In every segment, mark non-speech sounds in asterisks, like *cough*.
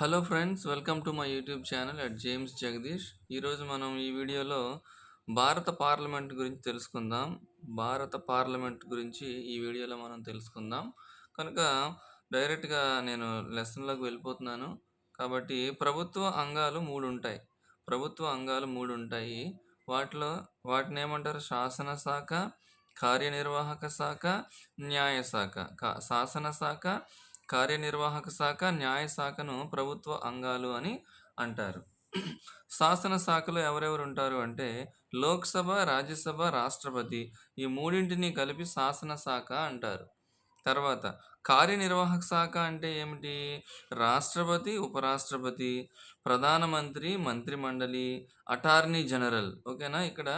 Hello friends welcome to my YouTube channel at James Jagadish. ఈరోజు మనం ఈ వీడియోలో భారత పార్లమెంట్ గురించి తెలుసుకుందాం. భారత పార్లమెంట్ గురించి ఈ వీడియోలో మనం తెలుసుకుందాం. కనుక డైరెక్ట్గా నేను లెసన్లోకి వెళ్ళిపోతున్నాను. కాబట్టి ప్రభుత్వ అంగాలు మూడు ఉంటాయి. ప్రభుత్వ అంగాలు మూడు ఉంటాయి. వాటిలో వాటిని ఏమంటారు? శాసన శాఖ కార్యనిర్వాహక శాఖ న్యాయ శాఖ. కా- శాసన శాఖ కార్యనిర్వాహక శాఖ న్యాయ శాఖను ప్రభుత్వ అంగాలు అని అంటారు. శాసన శాఖలో ఎవరెవరు ఉంటారు అంటే లోక్సభ రాజ్యసభ రాష్ట్రపతి ఈ మూడింటిని కలిపి శాసన శాఖ అంటారు. తర్వాత కార్యనిర్వాహక శాఖ అంటే ఏమిటి? రాష్ట్రపతి ఉపరాష్ట్రపతి ప్రధానమంత్రి మంత్రిమండలి అటార్నీ జనరల్. ఓకేనా? ఇక్కడ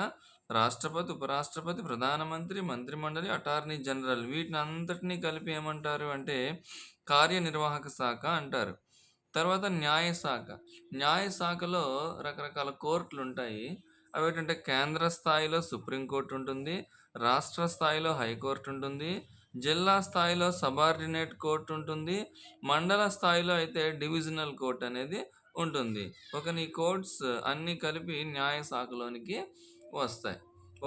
రాష్ట్రపతి ఉపరాష్ట్రపతి ప్రధానమంత్రి మంత్రిమండలి అటార్నీ జనరల్ వీటిని అంతటినీ కలిపి ఏమంటారు అంటే కార్యనిర్వాహక శాఖ అంటారు. తర్వాత న్యాయశాఖ న్యాయశాఖలో రకరకాల కోర్టులు ఉంటాయి అవి ఏంటంటే కేంద్ర స్థాయిలో సుప్రీంకోర్టు ఉంటుంది రాష్ట్ర స్థాయిలో హైకోర్టు ఉంటుంది జిల్లా స్థాయిలో సబార్డినేట్ కోర్టు ఉంటుంది మండల స్థాయిలో అయితే డివిజనల్ కోర్ట్ అనేది ఉంటుంది. ఒక ఈ కోర్ట్స్ అన్నీ కలిపి న్యాయ శాఖలోనికి వస్తాయి.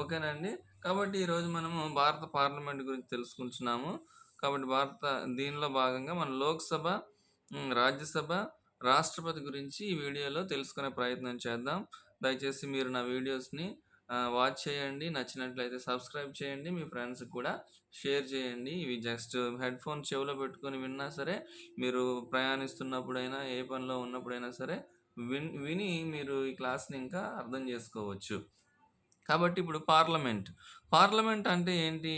ఓకేనండి? కాబట్టి ఈరోజు మనము భారత పార్లమెంట్ గురించి తెలుసుకుంటున్నాము. కాబట్టి భారత దీనిలో భాగంగా మన లోక్సభ రాజ్యసభ రాష్ట్రపతి గురించి ఈ వీడియోలో తెలుసుకునే ప్రయత్నం చేద్దాం. దయచేసి మీరు నా వీడియోస్ని వాచ్ చేయండి. నచ్చినట్లయితే సబ్స్క్రైబ్ చేయండి. మీ ఫ్రెండ్స్కి కూడా షేర్ చేయండి. ఇవి జస్ట్ హెడ్ ఫోన్ చెవిలో పెట్టుకొని విన్నా సరే మీరు ప్రయాణిస్తున్నప్పుడైనా ఏ పనిలో ఉన్నప్పుడైనా సరే విన్ విని మీరు ఈ క్లాస్ని ఇంకా అర్థం చేసుకోవచ్చు. కాబట్టి ఇప్పుడు పార్లమెంట్. పార్లమెంట్ అంటే ఏంటి?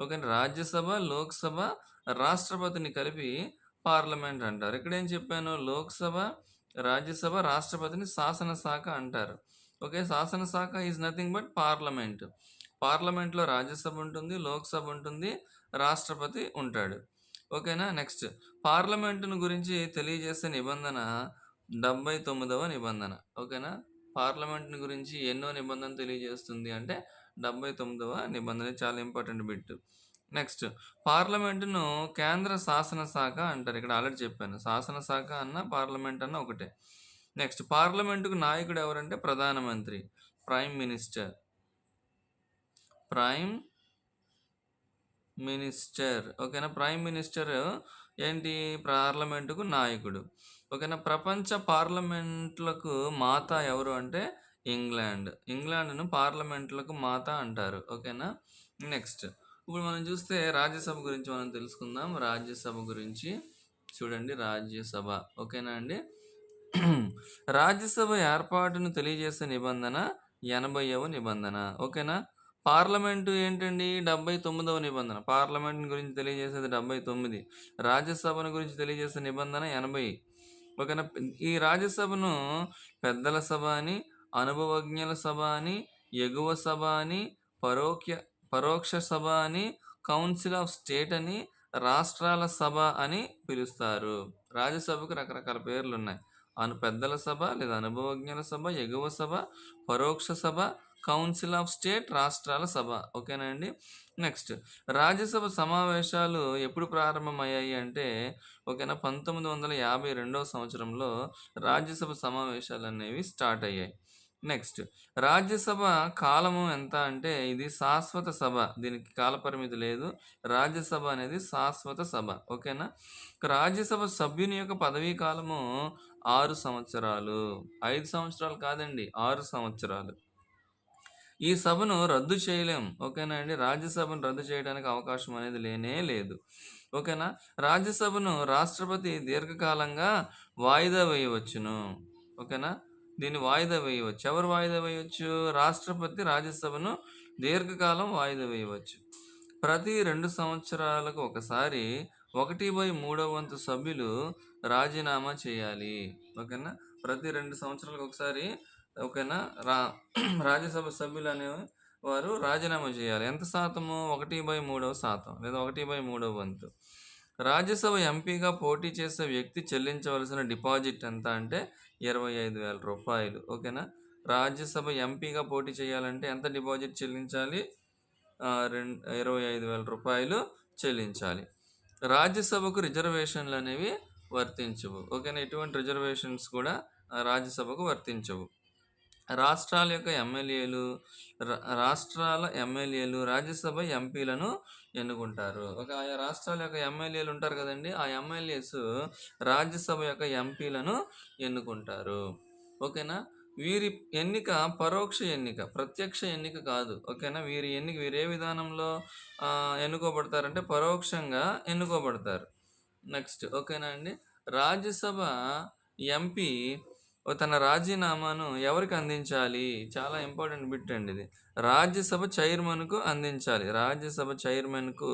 ఒక రాజ్యసభ లోక్సభ రాష్ట్రపతిని కలిపి పార్లమెంట్ అంటారు. ఇక్కడ ఏం చెప్పాను? లోక్సభ రాజ్యసభ రాష్ట్రపతిని శాసనశాఖ అంటారు. ఓకే శాసనశాఖ ఈజ్ నథింగ్ బట్ పార్లమెంట్. పార్లమెంట్లో రాజ్యసభ ఉంటుంది లోక్సభ ఉంటుంది రాష్ట్రపతి ఉంటాడు. ఓకేనా? నెక్స్ట్. పార్లమెంటును గురించి తెలియజేసే నిబంధన డెబ్బై తొమ్మిదవ నిబంధన. ఓకేనా? పార్లమెంట్ని గురించి ఎన్నో నిబంధన తెలియజేస్తుంది అంటే డెబ్బై తొమ్మిదవ నిబంధన చాలా ఇంపార్టెంట్ బిట్ నెక్స్ట్ పార్లమెంటును కేంద్ర శాసన శాఖ అంటారు. ఇక్కడ ఆల్రెడీ చెప్పాను. శాసన శాఖ అన్న పార్లమెంట్ అన్న ఒకటే. నెక్స్ట్ పార్లమెంటుకు నాయకుడు ఎవరంటే ప్రధానమంత్రి? Prime minister. Prime minister. ఓకేనా? ప్రైమ్ మినిస్టర్ ఏంటి? పార్లమెంటుకు నాయకుడు. ఓకేనా? ప్రపంచ పార్లమెంట్లకు మాత ఎవరు అంటే ఇంగ్లాండ్. ఇంగ్లాండ్ను పార్లమెంట్లకు మాత అంటారు. ఓకేనా? నెక్స్ట్. ఇప్పుడు మనం చూస్తే రాజ్యసభ గురించి మనం తెలుసుకుందాం. రాజ్యసభ గురించి చూడండి. రాజ్యసభ. ఓకేనా అండి? రాజ్యసభ ఏర్పాటును తెలియజేసే నిబంధన ఎనభైవ నిబంధన. ఓకేనా? పార్లమెంటు ఏంటండి? డెబ్బై తొమ్మిదవ నిబంధన. పార్లమెంట్ గురించి తెలియజేసేది డెబ్బై తొమ్మిది. రాజ్యసభను గురించి తెలియజేసే నిబంధన ఎనభై. ఓకేనా ఈ రాజ్యసభను పెద్దల సభ అని అనుభవజ్ఞుల సభ అని ఎగువ సభ అని పరోక్ష పరోక్ష సభ అని కౌన్సిల్ ఆఫ్ స్టేట్ అని రాష్ట్రాల సభ అని పిలుస్తారు. రాజ్యసభకు రకరకాల పేర్లు ఉన్నాయి అను పెద్దల సభ లేదా అనుభవజ్ఞుల సభ ఎగువ సభ పరోక్ష సభ కౌన్సిల్ ఆఫ్ స్టేట్ రాష్ట్రాల సభ. ఓకేనా అండి? నెక్స్ట్ రాజ్యసభ సమావేశాలు ఎప్పుడు ప్రారంభమయ్యాయి అంటే ఓకేనా పంతొమ్మిది వందల యాభై రెండవ సంవత్సరంలో రాజ్యసభ సమావేశాలు అనేవి స్టార్ట్ అయ్యాయి. నెక్స్ట్ రాజ్యసభ కాలము ఎంత అంటే ఇది శాశ్వత సభ. దీనికి కాలపరిమితి లేదు. రాజ్యసభ అనేది శాశ్వత సభ. ఓకేనా? రాజ్యసభ సభ్యుని యొక్క పదవీ కాలము ఆరు సంవత్సరాలు. ఐదు సంవత్సరాలు కాదండి ఆరు సంవత్సరాలు. ఈ సభను రద్దు చేయలేం ఓకేనా అండి? రాజ్యసభను రద్దు చేయడానికి అవకాశం అనేది లేనే లేదు ఓకేనా? రాజ్యసభను రాష్ట్రపతి దీర్ఘకాలంగా వాయిదా వేయవచ్చును ఓకేనా? దీన్ని వాయిదా వేయవచ్చు. ఎవరు వాయిదా వేయవచ్చు? రాష్ట్రపతి రాజ్యసభను దీర్ఘకాలం వాయిదా వేయవచ్చు. ప్రతి రెండు సంవత్సరాలకు ఒకసారి ఒకటి బై మూడో వంతు సభ్యులు రాజీనామా చేయాలి ఓకేనా? ప్రతి రెండు సంవత్సరాలకు ఒకసారి ఓకేనా? రా *clears throat* రాజ్యసభ సభ్యులు అనే వారు రాజీనామా చేయాలి. ఎంత శాతము? ఒకటి బై మూడవ శాతం లేదా ఒకటి బై మూడవ వంతు. రాజ్యసభ ఎంపీగా పోటీ చేసే వ్యక్తి చెల్లించవలసిన డిపాజిట్ ఎంత అంటే ఇరవై ఐదు వేల రూపాయలు. ఓకేనా? రాజ్యసభ ఎంపీగా పోటీ చేయాలంటే ఎంత డిపాజిట్ చెల్లించాలి? రెండు ఇరవై ఐదు వేల రూపాయలు చెల్లించాలి. రాజ్యసభకు రిజర్వేషన్లు అనేవి వర్తించవు. ఓకేనా? ఎటువంటి రిజర్వేషన్స్ కూడా రాజ్యసభకు వర్తించవు. రాష్ట్రాల యొక్క ఎమ్మెల్యేలు రాష్ట్రాల ఎమ్మెల్యేలు రాజ్యసభ ఎంపీలను ఎన్నుకుంటారు. ఒక ఆయా రాష్ట్రాల యొక్క ఎమ్మెల్యేలు ఉంటారు కదండి ఆ ఎమ్మెల్యేస్ రాజ్యసభ యొక్క ఎంపీలను ఎన్నుకుంటారు. ఓకేనా? వీరి ఎన్నిక పరోక్ష ఎన్నిక. ప్రత్యక్ష ఎన్నిక కాదు. ఓకేనా? వీరి ఎన్నిక వీరు ఏ విధానంలో ఎన్నుకోబడతారంటే పరోక్షంగా ఎన్నుకోబడతారు. నెక్స్ట్ ఓకేనా అండి? రాజ్యసభ ఎంపీ తన రాజీనామాను ఎవరికి అందించాలి? చాలా ఇంపార్టెంట్ బిట్ అండి ఇది. రాజ్యసభ చైర్మన్‌కు అందించాలి. రాజ్యసభ చైర్మన్‌కు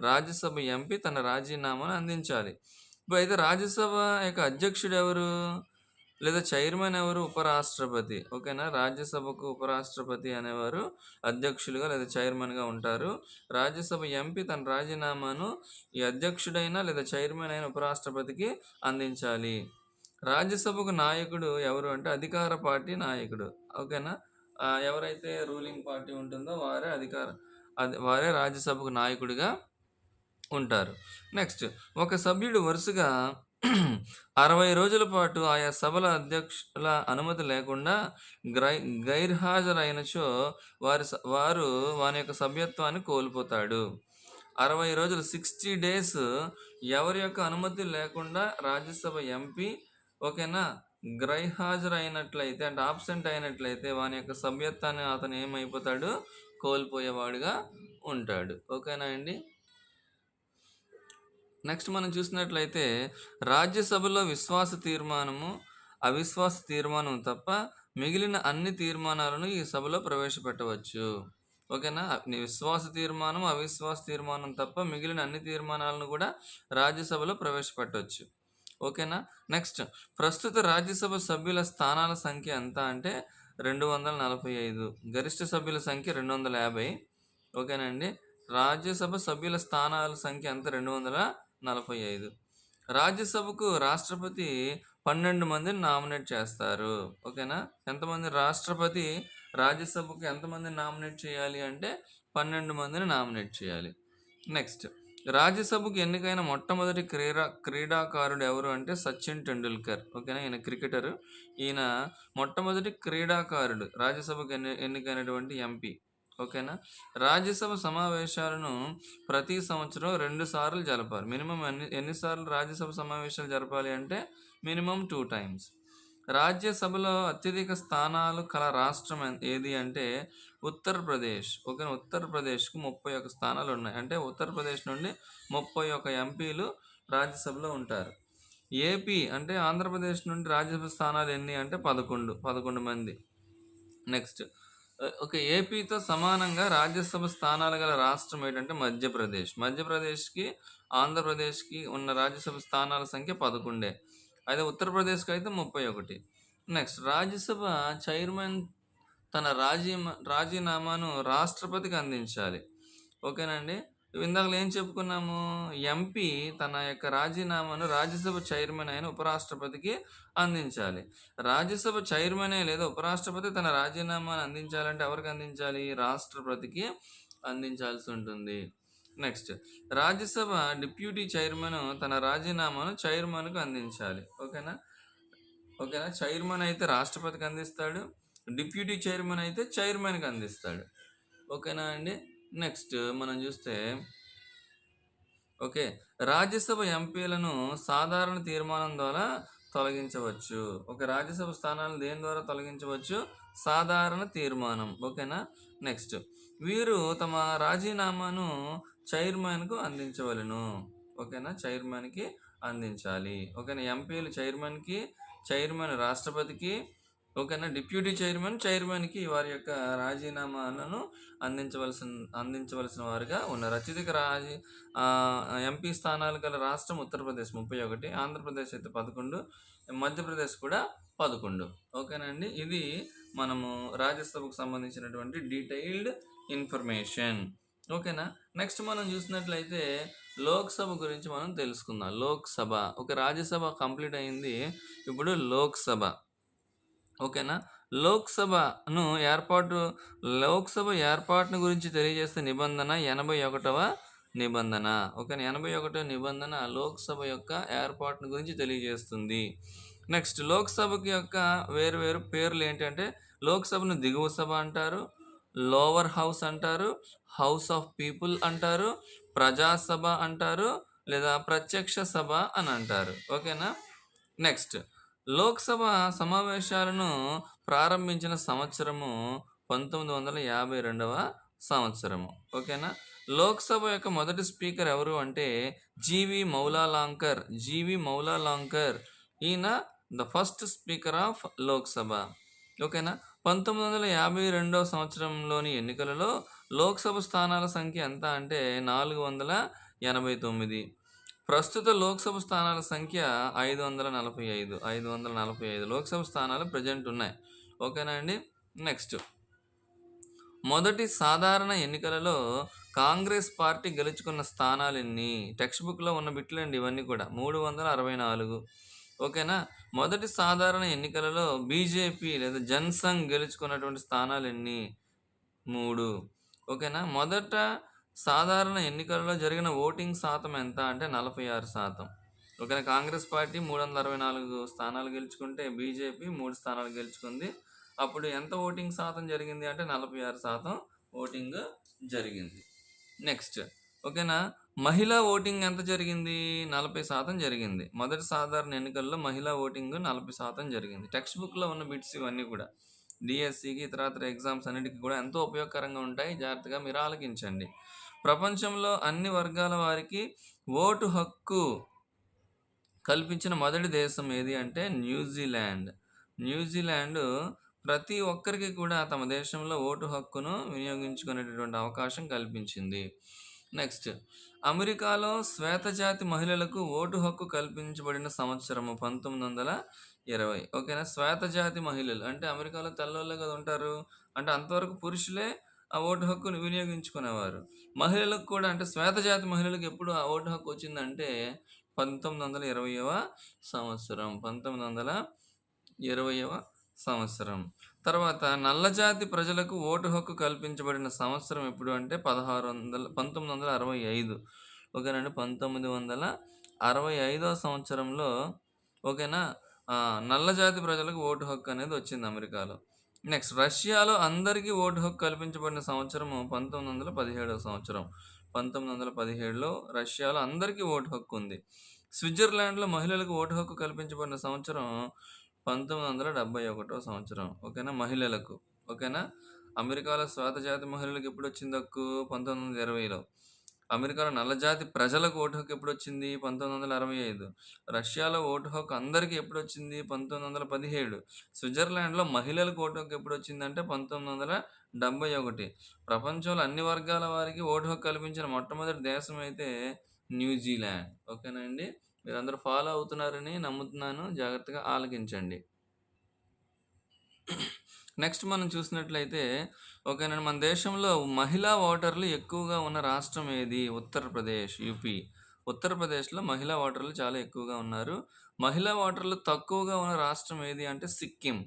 రాజ్యసభ ఎంపీ తన రాజీనామాను అందించాలి. అయితే రాజ్యసభ యొక్క అధ్యక్షుడు ఎవరు? లేదా చైర్మన్ ఎవరు? ఉపరాష్ట్రపతి. ఓకేనా? రాజ్యసభకు ఉపరాష్ట్రపతి అనేవారు అధ్యక్షులుగా లేదా చైర్మన్‌గా ఉంటారు. రాజ్యసభ ఎంపీ తన రాజీనామాను ఈ అధ్యక్షుడైన లేదా చైర్మన్ అయిన ఉపరాష్ట్రపతికి అందించాలి. రాజ్యసభకు నాయకుడు ఎవరు అంటే అధికార పార్టీ నాయకుడు. ఓకేనా? ఎవరైతే రూలింగ్ పార్టీ ఉంటుందో వారే అధికార అది వారే రాజ్యసభకు నాయకుడిగా ఉంటారు. నెక్స్ట్ ఒక సభ్యుడు వరుసగా *clears throat* 60 రోజుల పాటు ఆయా సభల అధ్యక్షుల అనుమతి లేకుండా గ్రై గైర్హాజరైనచో వారి స వారు వాని యొక్క సభ్యత్వాన్ని కోల్పోతాడు. 60 రోజులు 60 డేస్ ఎవరి యొక్క అనుమతి లేకుండా రాజ్యసభ ఎంపీ ఓకేనా? గైర్హాజరైనట్లయితే అంటే ఆబ్సెంట్ అయినట్లయితే వాని యొక్క సభ్యత్వాన్ని అతను ఏమైపోతాడు? కోల్పోయేవాడుగా ఉంటాడు. ఓకేనా అండి? నెక్స్ట్ మనం చూసినట్లయితే రాజ్యసభలో విశ్వాస తీర్మానము, అవిశ్వాస తీర్మానం తప్ప మిగిలిన అన్ని తీర్మానాలను ఈ సభలో ప్రవేశపెట్టవచ్చు. ఓకేనా? విశ్వాస తీర్మానం, అవిశ్వాస తీర్మానం తప్ప మిగిలిన అన్ని తీర్మానాలను కూడా రాజ్యసభలో ప్రవేశపెట్టవచ్చు ఓకేనా? నెక్స్ట్ ప్రస్తుత రాజ్యసభ సభ్యుల స్థానాల సంఖ్య ఎంత అంటే 245 గరిష్ట సభ్యుల సంఖ్య 250 ఓకేనా అండి? రాజ్యసభ సభ్యుల స్థానాల సంఖ్య ఎంత 245 రాజ్యసభకు రాష్ట్రపతి 12 మందిని నామినేట్ చేస్తారు. ఓకేనా? ఎంతమంది రాష్ట్రపతి రాజ్యసభకు ఎంతమందిని నామినేట్ చేయాలి అంటే 12 మందిని నామినేట్ చేయాలి. నెక్స్ట్ రాజ్యసభకు ఎన్నికైన మొట్టమొదటి క్రీడా క్రీడాకారుడు ఎవరు అంటే సచిన్ టెండూల్కర్. ఓకేనా? ఈయన క్రికెటర్ ఈయన మొట్టమొదటి క్రీడాకారుడు రాజ్యసభకు ఎన్ని ఎన్నికైనటువంటి ఎంపీ. ఓకేనా? రాజ్యసభ సమావేశాలను ప్రతి సంవత్సరం రెండు సార్లు జరపాలి. మినిమం ఎన్ని ఎన్నిసార్లు రాజ్యసభ సమావేశాలు జరపాలి అంటే మినిమమ్ టూ టైమ్స్. రాజ్యసభలో అత్యధిక స్థానాలు కల రాష్ట్రం ఏది అంటే ఉత్తరప్రదేశ్. ఓకే ఉత్తరప్రదేశ్‌కు 31 స్థానాలు ఉన్నాయి. అంటే ఉత్తరప్రదేశ్ నుండి 31 ఎంపీలు రాజ్యసభలో ఉంటారు. ఏపీ అంటే ఆంధ్రప్రదేశ్ నుండి రాజ్యసభ స్థానాలు ఎన్ని అంటే 11, 11 మంది. నెక్స్ట్ ఒక ఏపీతో సమానంగా రాజ్యసభ స్థానాలు గల రాష్ట్రం ఏంటంటే మధ్యప్రదేశ్. మధ్యప్రదేశ్‌కి, ఆంధ్రప్రదేశ్‌కి ఉన్న రాజ్యసభ స్థానాల సంఖ్య 11 అయితే ఉత్తరప్రదేశ్కి అయితే ముప్పై ఒకటి నెక్స్ట్ రాజ్యసభ చైర్మన్ తన రాజీ రాజీనామాను రాష్ట్రపతికి అందించాలి. ఓకేనండి? ఇందాకలు ఏం చెప్పుకున్నాము? ఎంపీ తన యొక్క రాజీనామాను రాజ్యసభ చైర్మన్ అయిన ఉపరాష్ట్రపతికి అందించాలి. రాజ్యసభ చైర్మనే లేదా ఉపరాష్ట్రపతి తన రాజీనామాను అందించాలంటే ఎవరికి అందించాలి? రాష్ట్రపతికి అందించాల్సి ఉంటుంది. నెక్స్ట్ రాజ్యసభ డిప్యూటీ చైర్మన్ తన రాజీనామాను చైర్మన్‌కు అందించాలి. ఓకేనా? ఓకేనా? చైర్మన్ అయితే రాష్ట్రపతికి అందిస్తాడు. డిప్యూటీ చైర్మన్ అయితే చైర్మన్‌కి అందిస్తాడు. ఓకేనా అండి? నెక్స్ట్ మనం చూస్తే ఓకే. రాజ్యసభ ఎంపీలను సాధారణ తీర్మానం ద్వారా తొలగించవచ్చు. ఒక రాజ్యసభ స్థానాలను దేని ద్వారా తొలగించవచ్చు? సాధారణ తీర్మానం. ఓకేనా? నెక్స్ట్ వీరు తమ రాజీనామాను చైర్మన్‌కు అందించవలెను. ఓకేనా? చైర్మన్‌కి అందించాలి. ఓకేనా? ఎంపీలు చైర్మన్‌కి, చైర్మన్ రాష్ట్రపతికి ఓకేనా? డిప్యూటీ చైర్మన్ చైర్మన్‌కి వారి యొక్క రాజీనామాలను అందించవలసిన అందించవలసిన వారుగా ఉన్నారు. అత్యధిక రాజీ ఎంపీ స్థానాలు గల రాష్ట్రం ఉత్తరప్రదేశ్ 31 ఆంధ్రప్రదేశ్ అయితే 11 మధ్యప్రదేశ్ కూడా 11 ఓకేనా అండి? ఇది మనము రాజ్యసభకు సంబంధించినటువంటి డీటెయిల్డ్ ఇన్ఫర్మేషన్. ఓకేనా? నెక్స్ట్ మనం చూసినట్లయితే లోక్‌సభ గురించి మనం తెలుసుకుందాం. లోక్‌సభ ఒక రాజ్యసభ కంప్లీట్ అయింది. ఇప్పుడు లోక్‌సభ. ఓకేనా? లోక్‌సభను ఏర్పాటు లోక్‌సభ ఏర్పాటును గురించి తెలియజేసే నిబంధన 81వ నిబంధన ఓకేనా ఎనభై ఒకటో నిబంధన లోక్సభ యొక్క ఏర్పాటును గురించి తెలియజేస్తుంది నెక్స్ట్ లోక్సభకి యొక్క వేరు వేరు పేర్లు ఏంటంటే లోక్సభను దిగువ సభ అంటారు లోవర్ హౌస్ అంటారు హౌస్ ఆఫ్ పీపుల్ అంటారు ప్రజాసభ అంటారు లేదా ప్రత్యక్ష సభ అని అంటారు. ఓకేనా? నెక్స్ట్ లోక్సభ సమావేశాలను ప్రారంభించిన సంవత్సరము పంతొమ్మిది వందల యాభై రెండవ సంవత్సరము. ఓకేనా? లోక్సభ యొక్క మొదటి స్పీకర్ ఎవరు అంటే జీవి మౌలాలాంకర్. G V Mavalankar. ఈయన the first speaker of Lok Sabha. ఓకేనా? పంతొమ్మిది వందల యాభై రెండవ సంవత్సరంలోని ఎన్నికలలో లోక్సభ స్థానాల సంఖ్య ఎంత అంటే నాలుగు వందల ఎనభై తొమ్మిది. ప్రస్తుత లోక్సభ స్థానాల సంఖ్య ఐదు వందల నలభై ఐదు. ఐదు వందల నలభై ఐదు లోక్సభ స్థానాలు ప్రజెంట్ ఉన్నాయి. ఓకేనా అండి? నెక్స్ట్. మొదటి సాధారణ ఎన్నికలలో కాంగ్రెస్ పార్టీ గెలుచుకున్న స్థానాలు ఎన్ని? టెక్స్ట్ బుక్లో ఉన్న బిట్లండి ఇవన్నీ కూడా. మూడు వందల అరవై నాలుగు. ఓకేనా? మొదటి సాధారణ ఎన్నికలలో బీజేపీ లేదా జన్సంఘ్ గెలుచుకున్నటువంటి స్థానాలు ఎన్ని? మూడు. ఓకేనా? మొదట సాధారణ ఎన్నికలలో జరిగిన ఓటింగ్ శాతం ఎంత? అంటే నలభై ఆరు శాతం. ఓకేనా? కాంగ్రెస్ పార్టీ మూడు వందల అరవై నాలుగు స్థానాలు గెలుచుకుంటే బీజేపీ మూడు స్థానాలు గెలుచుకుంది. అప్పుడు ఎంత ఓటింగ్ శాతం జరిగింది అంటే నలభై ఆరు శాతం ఓటింగ్ జరిగింది. నెక్స్ట్. ఓకేనా? మహిళా ఓటింగ్ ఎంత జరిగింది? నలభై శాతం జరిగింది. మొదటి సాధారణ ఎన్నికల్లో మహిళా ఓటింగ్ నలభై శాతం జరిగింది. టెక్స్ట్ బుక్లో ఉన్న బిట్స్ ఇవన్నీ కూడా. డిఎస్సికి ఇతరత్ర ఎగ్జామ్స్ అన్నిటికీ కూడా ఎంతో ఉపయోగకరంగా ఉంటాయి. జాగ్రత్తగా మీరు ఆలకించండి. ప్రపంచంలో అన్ని వర్గాల వారికి ఓటు హక్కు కల్పించిన మొదటి దేశం ఏది అంటే న్యూజిలాండ్. న్యూజిలాండ్ ప్రతి ఒక్కరికి కూడా తమ దేశంలో ఓటు హక్కును వినియోగించుకునేటటువంటి అవకాశం కల్పించింది. నెక్స్ట్ అమెరికాలో శ్వేతజాతి మహిళలకు ఓటు హక్కు కల్పించబడిన సంవత్సరము పంతొమ్మిది వందల ఇరవై. ఓకేనా? శ్వేతజాతి మహిళలు. అంటే అమెరికాలో తెల్లవాళ్ళే కదా ఉంటారు. అంటే అంతవరకు పురుషులే ఆ ఓటు హక్కును వినియోగించుకునేవారు. మహిళలకు కూడా అంటే శ్వేతజాతి మహిళలకు ఎప్పుడు ఆ ఓటు హక్కు వచ్చిందంటే పంతొమ్మిది వందల ఇరవైవ సంవత్సరం. పంతొమ్మిది వందల ఇరవైవ సంవత్సరం. తర్వాత నల్లజాతి ప్రజలకు ఓటు హక్కు కల్పించబడిన సంవత్సరం ఎప్పుడు అంటే పదహారు వందల పంతొమ్మిది వందల అరవై ఐదు. ఓకేనండి పంతొమ్మిది వందల అరవై ఐదో సంవత్సరంలో ఓకేనా? నల్ల జాతి ప్రజలకు ఓటు హక్కు అనేది వచ్చింది అమెరికాలో. నెక్స్ట్ రష్యాలో అందరికీ ఓటు హక్కు కల్పించబడిన సంవత్సరము పంతొమ్మిది వందల పదిహేడవ సంవత్సరం. పంతొమ్మిది వందల పదిహేడులో రష్యాలో అందరికీ ఓటు హక్కు ఉంది. స్విట్జర్లాండ్లో మహిళలకు ఓటు హక్కు కల్పించబడిన సంవత్సరం పంతొమ్మిది వందల డెబ్బై ఒకటో సంవత్సరం. ఓకేనా? మహిళలకు. ఓకేనా? అమెరికాలో శ్వేతజాతి మహిళలకు ఎప్పుడు వచ్చింది హక్కు? పంతొమ్మిది వందల ఇరవైలో. అమెరికాలో నల్లజాతి ప్రజలకు ఓటు హక్కు ఎప్పుడు వచ్చింది పంతొమ్మిది వందల అరవై ఐదు. రష్యాలో ఓటు హక్కు అందరికీ ఎప్పుడు వచ్చింది పంతొమ్మిది వందల పదిహేడు. స్విట్జర్లాండ్లో మహిళలకు ఓటు హక్కు ఎప్పుడు వచ్చిందంటే పంతొమ్మిది వందల డెబ్బై ఒకటి. ప్రపంచంలో అన్ని వర్గాల వారికి ఓటు హక్కు కల్పించిన మొట్టమొదటి దేశం అయితే న్యూజిలాండ్. ఓకేనా అండి? మీరందరూ ఫాలో అవుతున్నారని నమ్ముతున్నాను. జాగ్రత్తగా ఆలకించండి. నెక్స్ట్ మనం చూసినట్లయితే ఓకేనండి మన దేశంలో మహిళా ఓటర్లు ఎక్కువగా ఉన్న రాష్ట్రం ఏది? ఉత్తరప్రదేశ్ యూపీ. ఉత్తరప్రదేశ్లో మహిళా ఓటర్లు చాలా ఎక్కువగా ఉన్నారు. మహిళా ఓటర్లు తక్కువగా ఉన్న రాష్ట్రం ఏది అంటే సిక్కిం.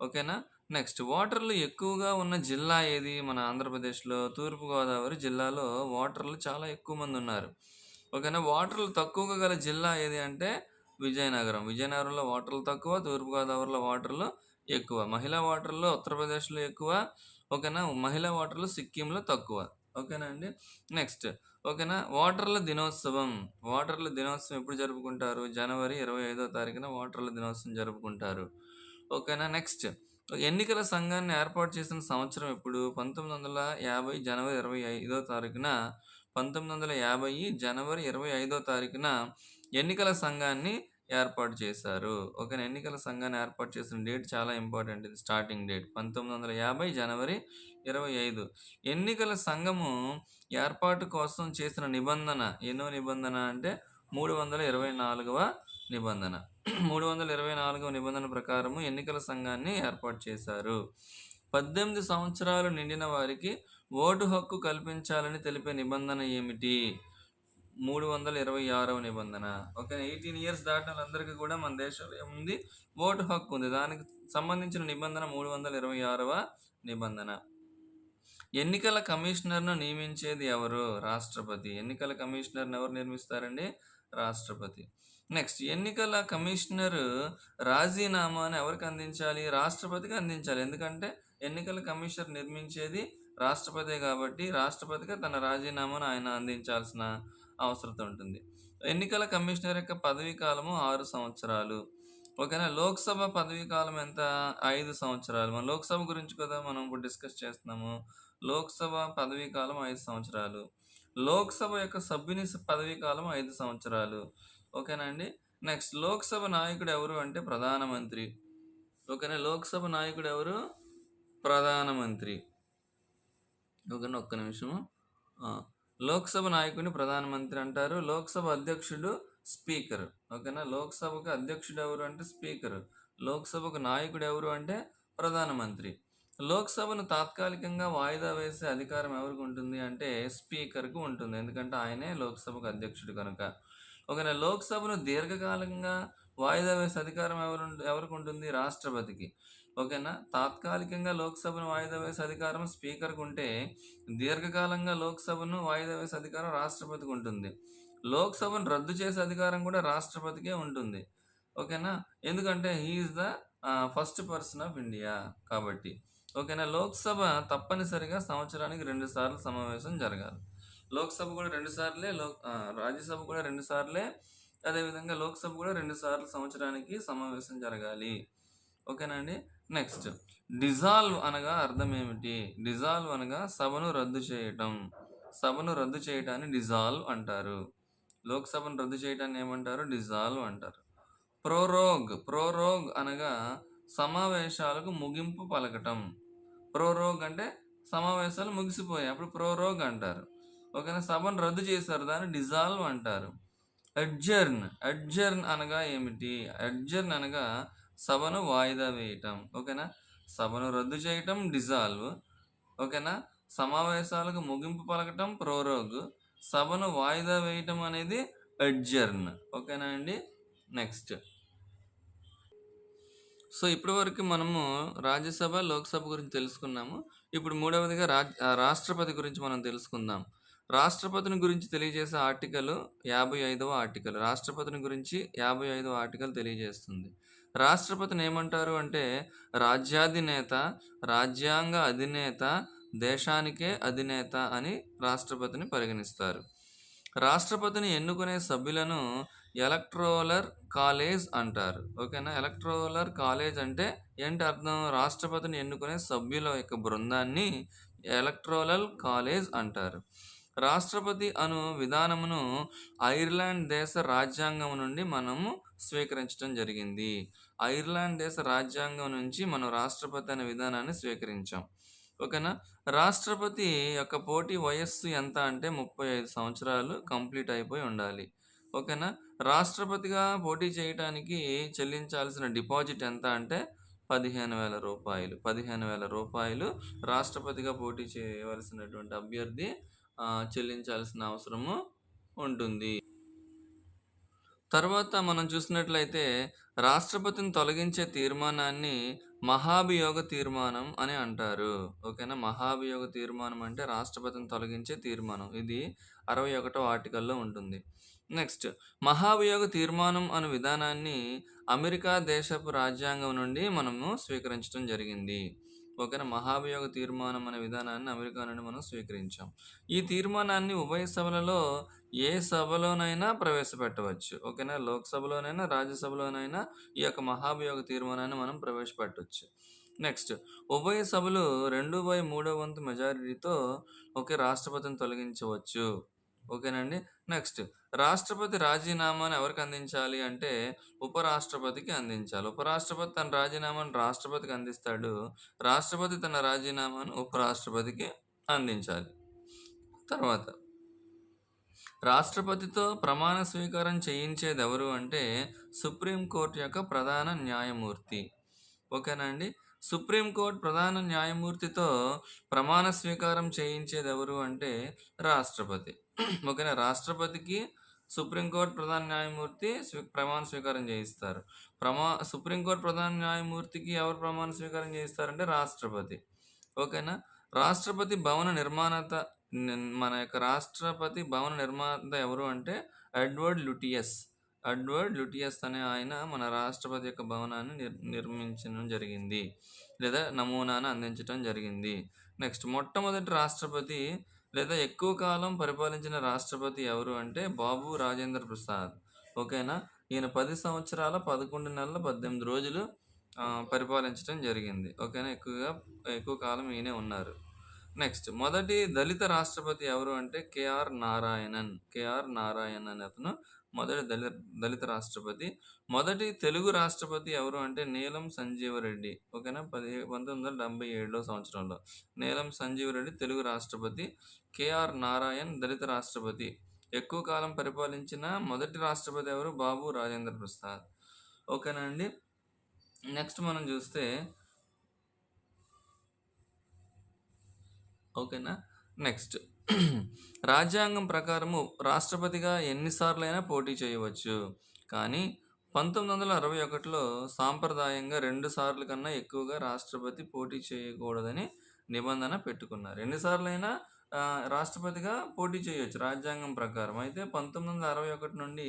ఓకేనా? నెక్స్ట్ ఓటర్లు ఎక్కువగా ఉన్న జిల్లా ఏది? మన ఆంధ్రప్రదేశ్లో తూర్పుగోదావరి జిల్లాలో ఓటర్లు చాలా ఎక్కువ మంది ఉన్నారు. ఓకేనా? ఓటర్లు తక్కువగా గల జిల్లా ఏది అంటే విజయనగరం. విజయనగరంలో ఓటర్లు తక్కువ తూర్పుగోదావరిలో ఓటర్లు ఎక్కువ. మహిళా ఓటర్లు ఉత్తరప్రదేశ్లో ఎక్కువ ఓకేనా? మహిళా ఓటర్లు సిక్కింలో తక్కువ. ఓకేనా అండి? నెక్స్ట్ ఓకేనా? ఓటర్ల దినోత్సవం. ఓటర్ల దినోత్సవం ఎప్పుడు జరుపుకుంటారు? జనవరి ఇరవై ఐదో తారీఖున ఓటర్ల దినోత్సవం జరుపుకుంటారు. ఓకేనా? నెక్స్ట్ ఎన్నికల సంఘాన్ని ఏర్పాటు చేసిన సంవత్సరం ఎప్పుడు? పంతొమ్మిది వందల యాభై జనవరి ఇరవై ఐదో తారీఖున పంతొమ్మిది వందల యాభై జనవరి ఇరవై ఐదో తారీఖున ఎన్నికల సంఘాన్ని ఏర్పాటు చేశారు. ఒక ఎన్నికల సంఘాన్ని ఏర్పాటు చేసిన డేట్ చాలా ఇంపార్టెంట్. ఇది స్టార్టింగ్ డేట్. పంతొమ్మిది వందల యాభై జనవరి ఇరవై ఐదు. ఎన్నికల సంఘము ఏర్పాటు కోసం చేసిన నిబంధన ఎన్నో నిబంధన అంటే మూడు వందల ఇరవై నాలుగవ నిబంధన. మూడు వందల ఇరవై నాలుగవ నిబంధన ప్రకారము ఎన్నికల సంఘాన్ని ఏర్పాటు చేశారు. పద్దెనిమిది సంవత్సరాలు నిండిన వారికి ఓటు హక్కు కల్పించాలని తెలిపే నిబంధన ఏమిటి? మూడు వందల ఇరవై ఆరవ నిబంధన ఓకే ఎయిటీన్ ఇయర్స్ దాటిన వాళ్ళందరికీ కూడా మన దేశంలో ఏముంది ఓటు హక్కు ఉంది దానికి సంబంధించిన నిబంధన మూడు వందల ఇరవై ఆరవ నిబంధన ఎన్నికల కమిషనర్‌ను నియమించేది ఎవరు? రాష్ట్రపతి. ఎన్నికల కమిషనర్‌ని ఎవరు నిర్మిస్తారండి? రాష్ట్రపతి. నెక్స్ట్ ఎన్నికల కమిషనర్ రాజీనామాను ఎవరికి అందించాలి? రాష్ట్రపతికి అందించాలి. ఎందుకంటే ఎన్నికల కమిషనర్ నిర్మించేది రాష్ట్రపతే కాబట్టి రాష్ట్రపతికి తన రాజీనామాను ఆయన అందించాల్సిన అవసరత ఉంటుంది. ఎన్నికల కమిషనర్ యొక్క పదవీ కాలము ఆరు సంవత్సరాలు. ఓకేనా? లోక్‌సభ పదవీ కాలం ఎంత? ఐదు సంవత్సరాలు. మన లోక్‌సభ గురించి కదా మనం ఇప్పుడు డిస్కస్ చేస్తున్నాము. లోక్‌సభ పదవీ కాలం ఐదు సంవత్సరాలు. లోక్‌సభ యొక్క సభ్యుని పదవీ కాలం ఐదు సంవత్సరాలు. ఓకేనా అండి? నెక్స్ట్ లోక్‌సభ నాయకుడు ఎవరు అంటే ప్రధానమంత్రి. ఓకేనా? లోక్‌సభ నాయకుడు ఎవరు? ప్రధానమంత్రి. ఓకేనా? ఒక్క నిమిషము. లోక్‌సభ నాయకుడిని ప్రధానమంత్రి అంటారు. లోక్‌సభ అధ్యక్షుడు స్పీకర్. ఓకేనా? లోక్‌సభకు అధ్యక్షుడు ఎవరు అంటే స్పీకర్. లోక్‌సభకు నాయకుడు ఎవరు అంటే ప్రధానమంత్రి. లోక్‌సభను తాత్కాలికంగా వాయిదా వేసే అధికారం ఎవరికి ఉంటుంది అంటే స్పీకర్‌కు ఉంటుంది. ఎందుకంటే ఆయనే లోక్‌సభకు అధ్యక్షుడు కనుక. ఓకేనా? లోక్‌సభను దీర్ఘకాలంగా వాయిదా వేసే అధికారం ఎవరు ఎవరికి ఉంటుంది? రాష్ట్రపతికి. ఓకేనా? తాత్కాలికంగా లోక్‌సభను వాయిదా వేసే అధికారం స్పీకర్‌కు ఉంటే, దీర్ఘకాలంగా లోక్‌సభను వాయిదా వేసే అధికారం రాష్ట్రపతికి ఉంటుంది. లోక్‌సభను రద్దు చేసే అధికారం కూడా రాష్ట్రపతికే ఉంటుంది. ఓకేనా? ఎందుకంటే he is the first person of India కాబట్టి. ఓకేనా? లోక్‌సభ తప్పనిసరిగా సంవత్సరానికి రెండు సార్లు సమావేశం జరగాలి. లోక్‌సభ కూడా రెండు సార్లే లోక్ రాజ్యసభ కూడా రెండు సార్లే. అదేవిధంగా లోక్‌సభ కూడా రెండు సార్లు సంవత్సరానికి సమావేశం జరగాలి. ఓకేనా అండి? నెక్స్ట్ డిజాల్వ్ అనగా అర్థం ఏమిటి? డిజాల్వ్ అనగా సభను రద్దు చేయటం. సభను రద్దు చేయటాన్ని డిజాల్వ్ అంటారు. లోక్‌సభను రద్దు చేయటాన్ని ఏమంటారు? డిజాల్వ్ అంటారు. ప్రోరోగ్. ప్రోరోగ్ అనగా సమావేశాలకు ముగింపు పలకటం. ప్రోరోగ్ అంటే సమావేశాలు ముగిసిపోయాయి. అప్పుడు ప్రోరోగ్ అంటారు. ఒకవేళ సభను రద్దు చేశారు. దాన్ని డిజాల్వ్ అంటారు. అడ్జర్న్. అడ్జర్న్ అనగా ఏమిటి? అడ్జర్న్ అనగా సభను వాయిదా వేయటం. ఓకేనా? సభను రద్దు చేయటం డిజాల్వ్. ఓకేనా? సమావేశాలకు ముగింపు పలకటం ప్రోరోగ్. సభను వాయిదా వేయటం అనేది అడ్జర్న్. ఓకేనా అండి? నెక్స్ట్. సో, ఇప్పటివరకు మనము రాజ్యసభ, లోక్‌సభ గురించి తెలుసుకున్నాము. ఇప్పుడు మూడవదిగా రాజ్ రాష్ట్రపతి గురించి మనం తెలుసుకుందాం. రాష్ట్రపతిని గురించి తెలియజేసే ఆర్టికల్ 55వ ఆర్టికల్. రాష్ట్రపతిని గురించి 55వ ఆర్టికల్ తెలియజేస్తుంది. రాష్ట్రపతిని ఏమంటారు అంటే రాజ్యాధినేత, రాజ్యాంగ అధినేత, దేశానికే అధినేత అని రాష్ట్రపతిని పరిగణిస్తారు. రాష్ట్రపతిని ఎన్నుకునే సభ్యులను ఎలక్ట్రోలర్ కాలేజ్ అంటారు. ఓకేనా? ఎలక్ట్రోలర్ కాలేజ్ అంటే ఏంటి అర్థం? రాష్ట్రపతిని ఎన్నుకునే సభ్యుల యొక్క బృందాన్ని ఎలక్ట్రోలర్ కాలేజ్ అంటారు. రాష్ట్రపతి అను విధానమును ఐర్లాండ్ దేశ రాజ్యాంగం నుండి మనము స్వీకరించటం జరిగింది. ఐర్లాండ్ దేశ రాజ్యాంగం నుంచి మనం రాష్ట్రపతి అనే విధానాన్ని స్వీకరించాం. ఓకేనా? రాష్ట్రపతి యొక్క పోటీ వయస్సు ఎంత అంటే 35 సంవత్సరాలు కంప్లీట్ అయిపోయి ఉండాలి. ఓకేనా? రాష్ట్రపతిగా పోటీ చేయటానికి చెల్లించాల్సిన డిపాజిట్ ఎంత అంటే పదిహేను వేల రూపాయలు పదిహేను వేల రూపాయలు రాష్ట్రపతిగా పోటీ చేయవలసినటువంటి అభ్యర్థి చెల్లించాల్సిన అవసరము ఉంటుంది. తర్వాత మనం చూసినట్లయితే రాష్ట్రపతిని తొలగించే తీర్మానాన్ని మహాభియోగ తీర్మానం అని అంటారు. ఓకేనా? మహాభియోగ తీర్మానం అంటే రాష్ట్రపతిని తొలగించే తీర్మానం. ఇది 61వ ఆర్టికల్‌లో ఉంటుంది. నెక్స్ట్ మహాభియోగ తీర్మానం అనే విధానాన్ని అమెరికా దేశపు రాజ్యాంగం నుండి మనము స్వీకరించటం జరిగింది. ఓకేనా? మహాభియోగ తీర్మానం అనే విధానాన్ని అమెరికా నుండి మనం స్వీకరించాం. ఈ తీర్మానాన్ని ఉభయ సభలలో ఏ సభలోనైనా ప్రవేశపెట్టవచ్చు. ఓకేనా? లోక్‌సభలోనైనా, రాజ్యసభలోనైనా ఈ యొక్క మహాభియోగ తీర్మానాన్ని మనం ప్రవేశపెట్టవచ్చు నెక్స్ట్ ఉభయ సభలు 2/3 వంతు మెజారిటీతో ఒకే రాష్ట్రపతిని తొలగించవచ్చు. ఓకేనండి? నెక్స్ట్ రాష్ట్రపతి రాజీనామాను ఎవరికి అందించాలి అంటే ఉపరాష్ట్రపతికి అందించాలి. ఉపరాష్ట్రపతి తన రాజీనామాను రాష్ట్రపతికి అందిస్తాడు. రాష్ట్రపతి తన రాజీనామాను ఉపరాష్ట్రపతికి అందించాలి. తర్వాత రాష్ట్రపతితో ప్రమాణ స్వీకారం చేయించేదెవరు అంటే సుప్రీం కోర్ట్ యొక్క ప్రధాన న్యాయమూర్తి. ఓకేనా అండి? సుప్రీం కోర్ట్ ప్రధాన న్యాయమూర్తితో ప్రమాణ స్వీకారం చేయించేదెవరు అంటే రాష్ట్రపతి. ఓకేనా? రాష్ట్రపతికి సుప్రీంకోర్టు ప్రధాన న్యాయమూర్తి స్వీ ప్రమాణ స్వీకారం చేయిస్తారు. ప్రమా సుప్రీంకోర్టు ప్రధాన న్యాయమూర్తికి ఎవరు ప్రమాణ స్వీకారం చేయిస్తారంటే రాష్ట్రపతి. ఓకేనా? రాష్ట్రపతి భవన నిర్మాణత మన యొక్క రాష్ట్రపతి భవన నిర్మాత ఎవరు అంటే ఎడ్వర్డ్ లుటియస్. ఎడ్వర్డ్ లుటియస్ అనే ఆయన మన రాష్ట్రపతి యొక్క భవనాన్ని నిర్ నిర్మించడం జరిగింది. లేదా నమూనాను అందించటం జరిగింది. నెక్స్ట్ మొట్టమొదటి రాష్ట్రపతి లేదా ఎక్కువ కాలం పరిపాలించిన రాష్ట్రపతి ఎవరు అంటే బాబు రాజేంద్ర ప్రసాద్. ఓకేనా? ఈయన పది సంవత్సరాల 11 నెలల 18 రోజులు పరిపాలించడం పరిపాలించటం జరిగింది. ఓకేనా? ఎక్కువగా ఎక్కువ కాలం ఈయనే ఉన్నారు. నెక్స్ట్ మొదటి దళిత రాష్ట్రపతి ఎవరు అంటే కేఆర్ నారాయణన్. కేఆర్ నారాయణన్ అతను మొదటి దళిత దళిత రాష్ట్రపతి. మొదటి తెలుగు రాష్ట్రపతి ఎవరు అంటే నీలం సంజీవరెడ్డి. ఓకేనా? పది 1977 సంవత్సరంలో. నీలం సంజీవరెడ్డి తెలుగు రాష్ట్రపతి. కేఆర్ నారాయణ్ దళిత రాష్ట్రపతి. ఎక్కువ కాలం పరిపాలించిన మొదటి రాష్ట్రపతి ఎవరు? బాబు రాజేంద్ర ప్రసాద్. ఓకేనా అండి? నెక్స్ట్ మనం చూస్తే ఓకేనా? నెక్స్ట్ రాజ్యాంగం ప్రకారము రాష్ట్రపతిగా ఎన్నిసార్లైనా పోటీ చేయవచ్చు. కానీ 1961లో సాంప్రదాయంగా రెండు సార్లు కన్నా ఎక్కువగా రాష్ట్రపతి పోటీ చేయకూడదని నిబంధన పెట్టుకున్నారు. ఎన్నిసార్లైనా రాష్ట్రపతిగా పోటీ చేయవచ్చు రాజ్యాంగం ప్రకారం. అయితే 1961 నుండి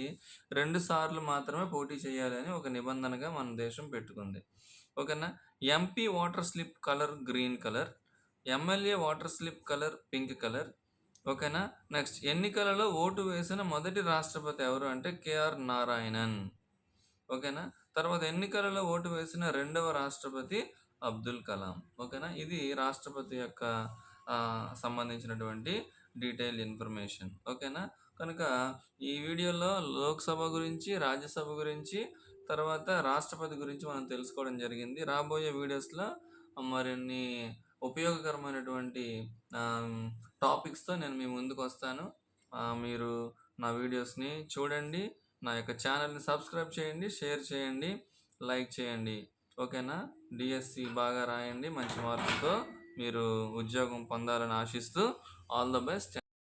రెండు సార్లు మాత్రమే పోటీ చేయాలని ఒక నిబంధనగా మన దేశం పెట్టుకుంది. ఓకేనా? MP water slip colour green colour. MLA water slip colour pink colour. ఓకేనా? నెక్స్ట్ ఎన్నికలలో ఓటు వేసిన మొదటి రాష్ట్రపతి ఎవరు అంటే కేఆర్ నారాయణన్. ఓకేనా? తర్వాత ఎన్నికలలో ఓటు వేసిన రెండవ రాష్ట్రపతి అబ్దుల్ కలాం. ఓకేనా? ఇది రాష్ట్రపతి యొక్క సంబంధించినటువంటి డీటెయిల్ ఇన్ఫర్మేషన్. ఓకేనా? కనుక ఈ వీడియోలో లోక్‌సభ గురించి, రాజ్యసభ గురించి, తర్వాత రాష్ట్రపతి గురించి మనం తెలుసుకోవడం జరిగింది. రాబోయే వీడియోస్‌లో మరిన్ని ఉపయోగకరమైనటువంటి టాపిక్స్‌తో నేను మీ ముందుకు వస్తాను మీరు నా వీడియోస్‌ని చూడండి. నా యొక్క ఛానల్ని సబ్స్క్రైబ్ చేయండి, షేర్ చేయండి, లైక్ చేయండి. ఓకేనా? డిఎస్సి బాగా రాయండి. మంచి మార్కులతో మీరు ఉద్యోగం పొందాలని ఆశిస్తూ ఆల్ ద బెస్ట్.